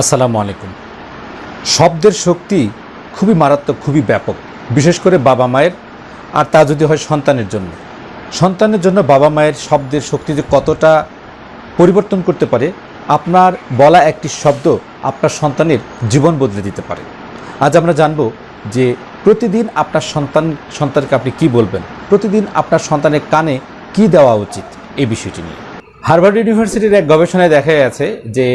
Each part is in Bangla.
আসসালামু আলাইকুম। শব্দের শক্তি খুবই মারাত্মক, খুবই ব্যাপক। বিশেষ করে বাবা মায়ের, আর তা যদি হয় সন্তানের জন্য। সন্তানের জন্য বাবা মায়ের শব্দের শক্তি যে কতটা পরিবর্তন করতে পারে, আপনার বলা একটি শব্দ আপনার সন্তানের জীবন বদলে দিতে পারে। আজ আমরা জানব যে প্রতিদিন আপনার সন্তান, সন্তানকে আপনি কি বলবেন? প্রতিদিন আপনার সন্তানের কানে কি দেওয়া উচিত? এই বিষয়টি নিয়ে। হার্ভার্ড ইউনিভার্সিটির এক গবেষণায় দেখা গেছে যে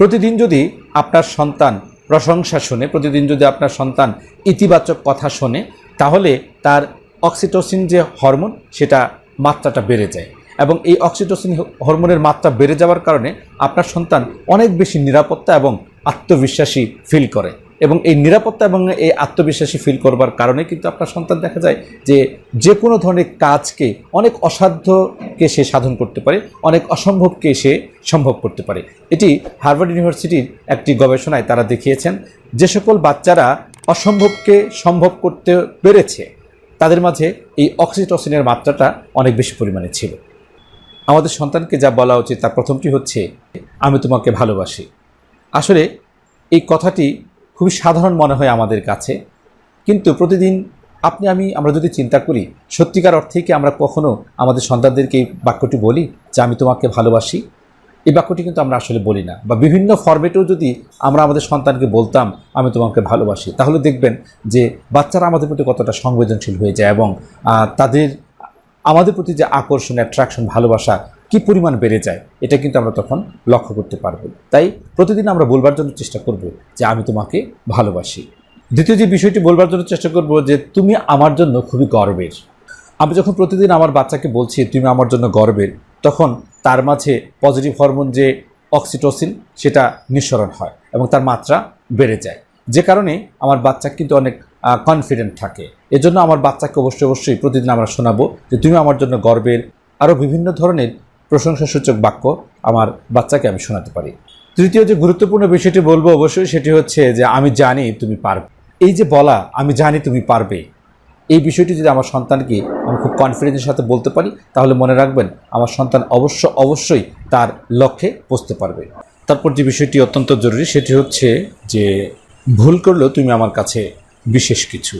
প্রতিদিন যদি আপনার সন্তান প্রশংসা শোনে, প্রতিদিন যদি আপনার সন্তান ইতিবাচক কথা শোনে, তাহলে তার অক্সিটোসিন যে হরমোন, সেটা মাত্রাটা বেড়ে যায়। এবং এই অক্সিটোসিন হরমোনের মাত্রা বেড়ে যাওয়ার কারণে আপনার সন্তান অনেক বেশি নিরাপত্তা এবং আত্মবিশ্বাসী ফিল করে। এবং এই নিরাপত্তা এবং এই আত্মবিশ্বাসী ফিল করবার কারণে কিন্তু আপনার সন্তান দেখা যায় যে যে কোনো ধরনের কাজকে অনেক অসাধ্যকে সে সাধন করতে পারে, অনেক অসম্ভবকে সে সম্ভব করতে পারে। এটি হার্ভার্ড ইউনিভার্সিটির একটি গবেষণায় তারা দেখিয়েছেন, যে সকল বাচ্চারা অসম্ভবকে সম্ভব করতে পেরেছে, তাদের মাঝে এই অক্সিটোসিনের মাত্রাটা অনেক বেশি পরিমাণে ছিল। আমাদের সন্তানকে যা বলা উচিত তার প্রথমটি হচ্ছে, আমি তোমাকে ভালোবাসি। আসলে এই কথাটি খুবই সাধারণ মনে হয় আমাদের কাছে। কিন্তু প্রতিদিন আপনি, আমি, আমরা যদি চিন্তা করি, সত্যিকার অর্থে কি আমরা কখনো আমাদের সন্তানদেরকে এই বাক্যটি বলি যে, আমি তোমাকে ভালোবাসি এই বাক্যটি কিন্তু আমরা আসলে বলি না। বা বিভিন্ন ফরম্যাটেও যদি আমরা আমাদের সন্তানকে বলতাম, আমি তোমাকে ভালোবাসি তাহলে দেখবেন যে, বাচ্চারা আমাদের প্রতি কতটা সংবেদনশীল হয়ে যায় এবং তাদের, আমাদের প্রতি যে আকর্ষণ অ্যাট্রাকশন ভালোবাসা কি পরিমাণ বেড়ে যায়, এটা কিন্তু আমরা তখন লক্ষ্য করতে পারব। তাই প্রতিদিন আমরা বলবার জন্য চেষ্টা করব যে আমি তোমাকে ভালোবাসি। দ্বিতীয় যে বিষয়টি বলবার জন্য চেষ্টা করব যে তুমি আমার জন্য খুবই গর্বের। আমি যখন প্রতিদিন আমার বাচ্চাকে বলছি, তুমি আমার জন্য গর্বের, তখন তার মাঝে পজিটিভ হরমোন যে অক্সিটোসিন সেটা নিঃসরণ হয় এবং তার মাত্রা বেড়ে যায়। যে কারণে আমার বাচ্চা কিন্তু অনেক কনফিডেন্ট থাকে। এজন্য আমার বাচ্চাকে অবশ্যই অবশ্যই প্রতিদিন আমরা শোনাবো যে, তুমি আমার জন্য গর্বের আরও বিভিন্ন ধরনের প্রশংসাসূচক বাক্য আমার বাচ্চাকে আমি শোনাতে পারি। তৃতীয় যে গুরুত্বপূর্ণ বিষয়টি বলব অবশ্যই সেটি হচ্ছে যে আমি জানি তুমি পারবে। এই যে বলা, আমি জানি তুমি পারবে, এই বিষয়টি যদি আমার সন্তানকে আমি খুব কনফিডেন্সের সাথে বলতে পারি, তাহলে মনে রাখবেন আমার সন্তান অবশ্য অবশ্যই তার লক্ষ্যে পৌঁছতে পারবে। তারপর যে বিষয়টি অত্যন্ত জরুরি, সেটি হচ্ছে যে ভুল করলেও তুমি আমার কাছে বিশেষ কিছু।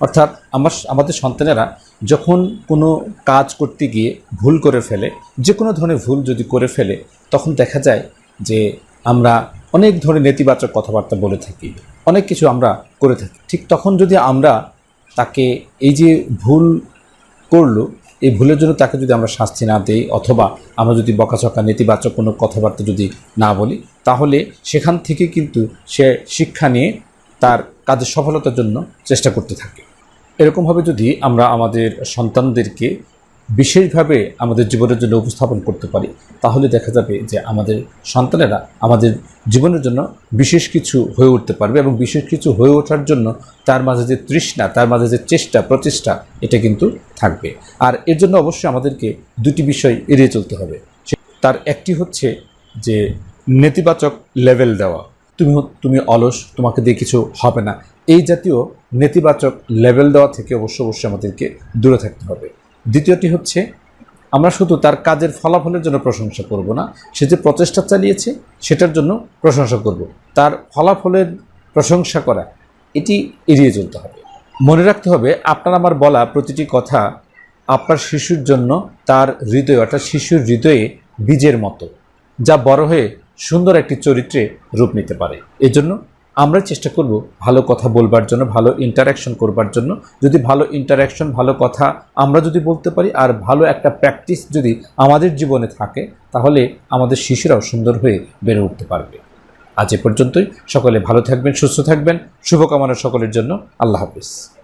অর্থাৎ আমার আমাদের সন্তানেরা যখন কোনো কাজ করতে গিয়ে ভুল করে ফেলে যে কোনো ধরনের ভুল যদি করে ফেলে, তখন দেখা যায় যে আমরা অনেক ধরনের নেতিবাচক কথাবার্তা বলে থাকি, অনেক কিছু আমরা করে থাকি। ঠিক তখন যদি আমরা তাকে এই যে ভুল করল, এই ভুলের জন্য তাকে যদি আমরা শাস্তি না দেই, অথবা আমরা যদি বকাঝকা, নেতিবাচক কোনো কথাবার্তা যদি না বলি, তাহলে সেখান থেকে কিন্তু সে শিক্ষা নিয়ে তার কাজের সফলতার জন্য চেষ্টা করতে থাকে। এরকমভাবে যদি আমরা আমাদের সন্তানদেরকে বিশেষভাবে আমাদের জীবনের জন্য উপস্থাপন করতে পারি, তাহলে দেখা যাবে যে আমাদের সন্তানেরা আমাদের জীবনের জন্য বিশেষ কিছু হয়ে উঠতে পারবে এবং বিশেষ কিছু হয়ে ওঠার জন্য তার মাঝে যে তৃষ্ণা, তার মাঝে যে চেষ্টা, প্রচেষ্টা, এটা কিন্তু থাকবে। আর এর জন্য অবশ্যই আমাদেরকে দুটি বিষয় এড়িয়ে চলতে হবে। তার একটি হচ্ছে যে নেতিবাচক লেভেল দেওয়া। তুমি তুমি অলস, তোমাকে দিয়ে কিছু হবে না। এই জাতীয় নেতিবাচক লেভেল দেওয়া থেকে অবশ্য অবশ্যই আমাদেরকে দূরে থাকতে হবে। দ্বিতীয়টি হচ্ছে, আমরা শুধু তার কাজের ফলাফলের জন্য প্রশংসা করব না, সে যে প্রচেষ্টা চালিয়েছে, সেটার জন্য প্রশংসা করব। তার ফলাফলের প্রশংসা করা, এটি এড়িয়ে চলতে হবে। মনে রাখতে হবে, আপনার আমার বলা প্রতিটি কথা আপনার শিশুর জন্য তার হৃদয়, অর্থাৎ শিশুর হৃদয়ে বীজের মতো, যা বড় হয়ে সুন্দর একটি চরিত্রে রূপ নিতে পারে। এজন্য আমরা চেষ্টা করব ভালো কথা বলবার জন্য, ভালো ইন্টারাকশন করবার জন্য। যদি ভালো ইন্টারাকশন ভালো কথা আমরা যদি বলতে পারি আর ভালো একটা প্র্যাকটিস যদি আমাদের জীবনে থাকে, তাহলে আমাদের শিশুরাও সুন্দর হয়ে বেড়ে উঠতে পারবে। আজ এ পর্যন্তই। সকলে ভালো থাকবেন, সুস্থ থাকবেন। শুভকামনা সকলের জন্য। আল্লাহ হাফিজ।